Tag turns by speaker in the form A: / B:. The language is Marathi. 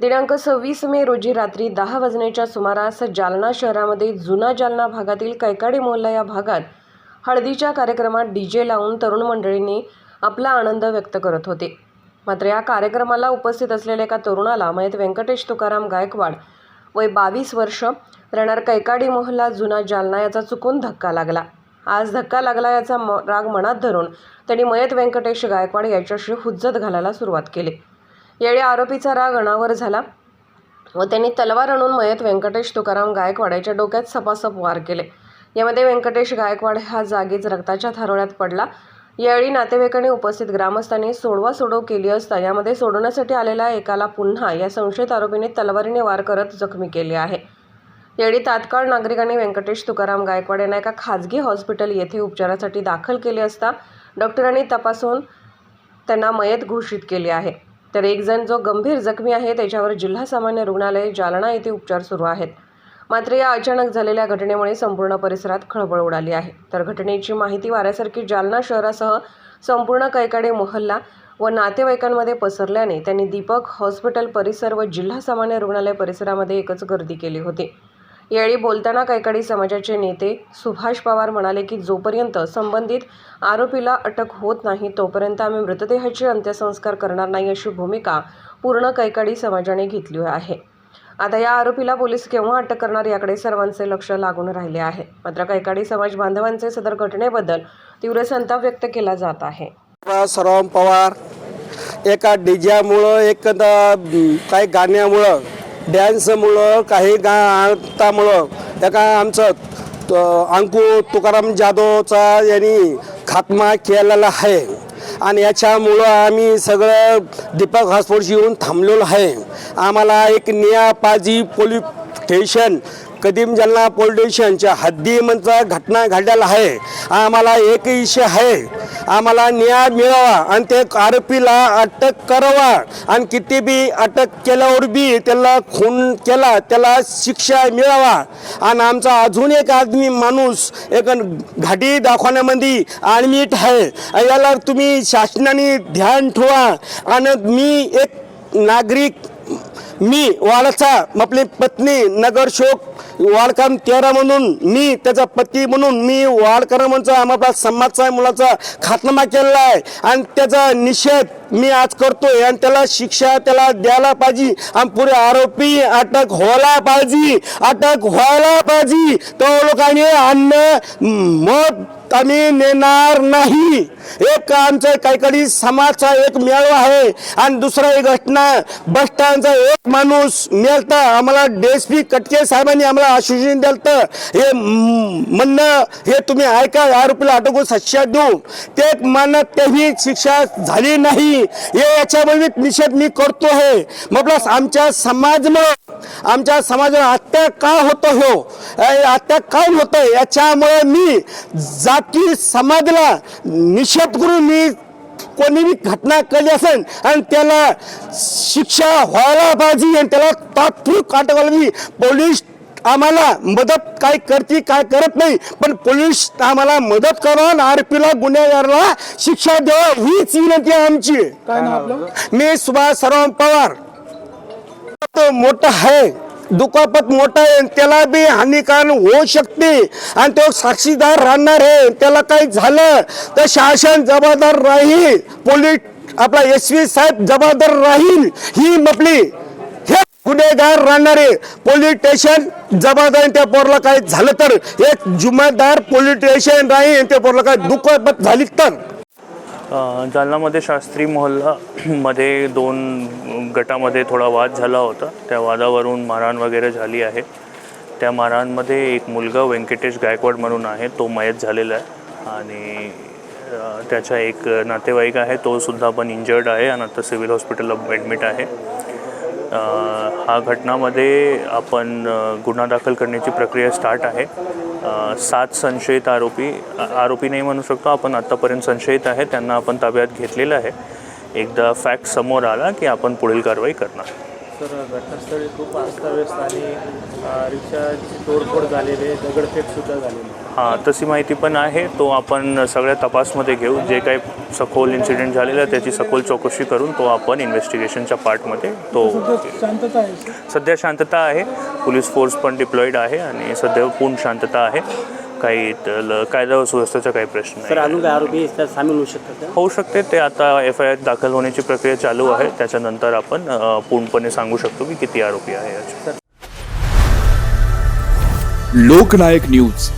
A: दिनांक सव्वीस मे रोजी रात्री दहा वाजण्याच्या सुमारास जालना शहरामध्ये जुना जालना भागातील कैकाडी मोहल्ला या भागात हळदीच्या कार्यक्रमात डी जे लावून तरुण मंडळींनी आपला आनंद व्यक्त करत होते. मात्र या कार्यक्रमाला उपस्थित असलेल्या एका तरुणाला मयत व्यंकटेश तुकाराम गायकवाड वय बावीस वर्ष राहणार कैकाडी मोहल्ला जुना जालना याचा चुकून धक्का लागला. आज धक्का लागला याचा म राग मनात धरून त्यांनी मयत व्यंकटेश गायकवाड याच्याशी हुज्जत घालायला सुरुवात केली. यावेळी आरोपीचा राग अनावर झाला व त्यांनी तलवार आणून मयत व्यंकटेश तुकाराम गायकवाड याच्या डोक्यात सपासप वार केले. यामध्ये व्यंकटेश गायकवाड हा जागीच रक्ताच्या थारोळ्यात पडला. यावेळी नातेवाईकांनी उपस्थित ग्रामस्थांनी सोडवा सोडव केली असता यामध्ये सोडवण्यासाठी आलेल्या एकाला पुन्हा या संशयित आरोपीने तलवारीने वार करत जखमी केले आहे. यावेळी तात्काळ नागरिकांनी व्यंकटेश तुकाराम गायकवाड यांना एका खाजगी हॉस्पिटल येथे उपचारासाठी दाखल केले असता डॉक्टरांनी तपासून त्यांना मयत घोषित केली आहे. तर एक जण जो गंभीर जखमी आहे त्याच्यावर जिल्हा सामान्य रुग्णालय जालना येथे उपचार सुरू आहेत. मात्र या अचानक झालेल्या घटनेमुळे संपूर्ण परिसरात खळबळ उडाली आहे. तर घटनेची माहिती वाऱ्यासारखी जालना शहरासह संपूर्ण कैकाडे मोहल्ला व नातेवाईकांमध्ये पसरल्याने त्यांनी दीपक हॉस्पिटल परिसर व जिल्हा सामान्य रुग्णालय परिसरामध्ये एकच गर्दी केली होती. यावेळी बोलताना कैकाडी समाजाचे नेते सुभाष पवार म्हणाले की जोपर्यंत संबंधित आरोपीला अटक होत नाही तोपर्यंत आम्ही मृतदेहाचे अंत्यसंस्कार करणार नाही अशी भूमिका पूर्ण कैकाडी समाजाने घेतली आहे. आता या आरोपीला पोलीस केव्हा अटक करणार याकडे सर्वांचे लक्ष लागून राहिले आहे. मात्र कैकाडी समाज बांधवांचे सदर घटनेबद्दल तीव्र संताप व्यक्त केला जात आहे.
B: सरवम पवार एका डीजेमुळं एक काही गाण्यामुळं डॅन्समुळं काही गातामुळं एका आमचं अंकू तुकाराम जाधवचा यांनी खात्मा केलेला आहे. आणि याच्यामुळं आम्ही सगळं दीपक हॉस्पिटलशी येऊन थांबलेलो आहे. आम्हाला एक नियापाजी पोलीस स्टेशन कदीम जालना पोलीस स्टेशनच्या घटना घडलेला आहे. आम्हाला एक इशे आहे. आम्हाला न्याय मिळावा आणि ते आरोपीला अटक करावा. आणि किती बी अटक केल्यावर बी त्याला खून केला त्याला शिक्षा मिळावा. आणि आमचा अजून एक आदमी माणूस एक घाटी दाखवण्यामध्ये ॲडमिट आहे. याला तुम्ही शासनाने ध्यान ठेवा. आणि मी एक नागरिक मी वाळचा आपली पत्नी नगरशोक वाळकाम तेरा म्हणून मी त्याचा पती म्हणून मी वाळकरांचा आम्हाला समाजचा मुलाचा खात्मा केलेला आहे आणि त्याचा निषेध मी आज करतोय. आणि त्याला शिक्षा त्याला द्यायला पाहिजे. आणि पुढे आरोपी अटक व्हायला पाहिजे. अटक व्हायला पाहिजे. तो लोकांनी अन्न मत आम्ही नेणार नाही. एक आमचं काहीकडे समाजचा एक मेळावा आहे. आणि दुसरा एक घटना बस स्टँडचा एक माणूस मिळता आम्हाला डीएसपी कटके साहेबांनी आम्हाला आश्वासन दिलं हे म्हणणं हे तुम्ही ऐका आरोपीला अटकून शिक्षा देऊ. ते एक मानत तेही शिक्षा झाली नाही. हे याच्यामध्ये निषेध मी करतो आहे मग आमच्या समाजमुळे आमच्या समाजाला हत्या का होतो हो? अ, हत्या काय होतं याच्यामुळे मी जाती समाजाला निषेध करून मी कोणी बी घटना केली असेल आणि त्याला शिक्षा व्हायला पाहिजे आणि त्याला तात्पुरत अटक व्हायला पोलीस आम्हाला मदत काय करते काय करत नाही पण पोलीस आम्हाला मदत करा आरोपीला गुन्हेगाराला शिक्षा द्यावा हीच विनंती आहे आमची. मी सुभाष सरवण पवार. मोठा आहे. दुखापत मोठा आहे. त्याला बी हानिकारक होऊ शकते. आणि तो साक्षीदार राहणार आहे. त्याला काही झालं तर शासन जबाबदार राहील. पोलीस आपला एस पी साहेब जबाबदार राहील. ही आपली हे गुन्हेगार राहणारे पोलीस स्टेशन जबाबदारी त्या पोरला काही झालं तर एक जुमेदार पोलीस स्टेशन राहील. त्या पोरला काही दुखापत झाली तर?
C: जालनामध्ये शास्त्री मोहल्लामध्ये दोन गटामध्ये थोडा वाद झाला होता. त्या वादावरून मारहाण वगैरे झाली आहे. त्या मारहाणमध्ये एक मुलगा व्यंकटेश गायकवाड म्हणून आहे. तो मयत झालेला आहे. आणि त्याचा एक नातेवाईक आहे. तो सुद्धा पण इंजर्ड आहे आणि आता सिव्हिल हॉस्पिटलला ॲडमिट आहे. हा घटनामध्ये आपण गुन्हा दाखल करण्याची प्रक्रिया स्टार्ट आहे. सात संशयित आरोपी आरोपी नाही म्हणू शकतो आपण आत्तापर्यंत संशयित आहे. त्यांना आपण ताब्यात घेतलेलं आहे. एकदा फॅक्ट समोर आला की आपण पुढील कारवाई करणार.
D: सर घटनास्थळी खूप अस्ताव्यस्त आणि रिक्षाची तोडफोड झालेली आहे दगडफेकसुद्धा झालेली आहे.
C: हां तशी माहिती पण आहे. तो आपण सगळ्या तपासमध्ये घेऊ. जे काही सखोल इन्सिडेंट झालेलं आहे त्याची सखोल चौकशी करून तो आपण इन्व्हेस्टिगेशनच्या पार्टमध्ये तो
E: शांतता आहे सर.
C: सध्या शांतता आहे. पोलीस फोर्स पण डिप्लॉईड आहे आणि सध्या पूर्ण शांतता आहे. काही त- कायदा व सुव्यवस्थेचा काही प्रश्न
F: सर
C: नाही
F: अजून काय आरोपी त्यात सामील होऊ शकतात का?
C: होऊ शकते. ते आता एफ आय आर दाखल होण्याची प्रक्रिया चालू आहे. त्याच्यानंतर आपण अ, पूर्णपणे सांगू शकतो की किती आरोपी आहे याचे
G: लोकनायक न्यूज.